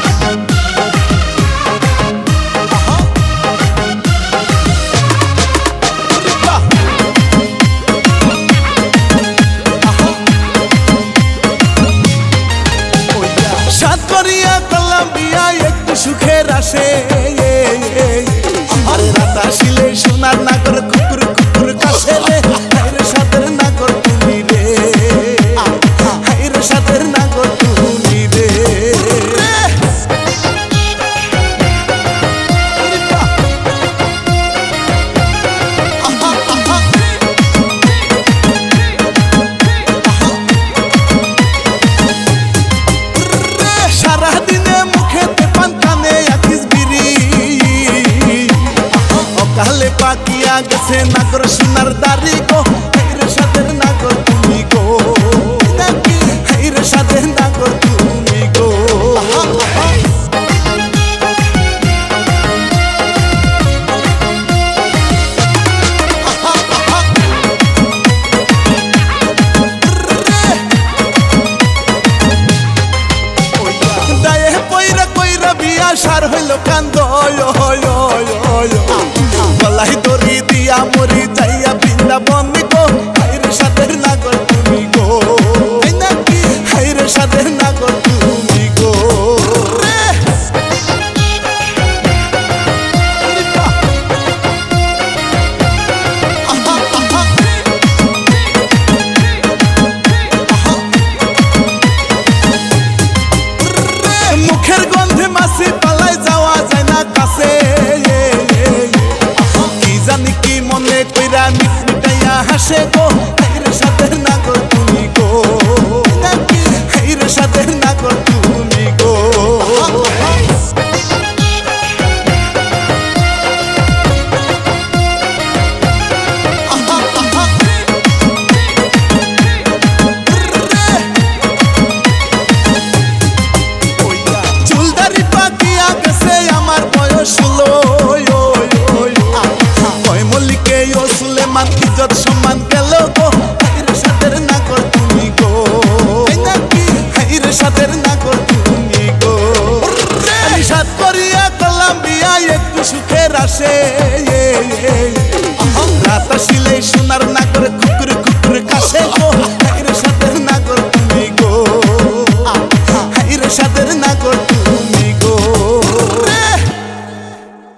Bye. গেছে নাগর সোনার দাড়ি গো। হের সাথে নাগর তুমি গো। হের সাথে নাগর তুমি গো। সার হইল কান্দ কি মনে কইরা মিটাইয়া হাসে গো? সাথে না গো। ইজ্জত সম্মান গেল গো। হাইরে সাথের না কর তুমি গো। হাইরে সাথের না কর তুমি গো। আমি সাত করিয়া করলাম বিয়া একটু সুখের আসে। রাত আসিলে সোনার না করে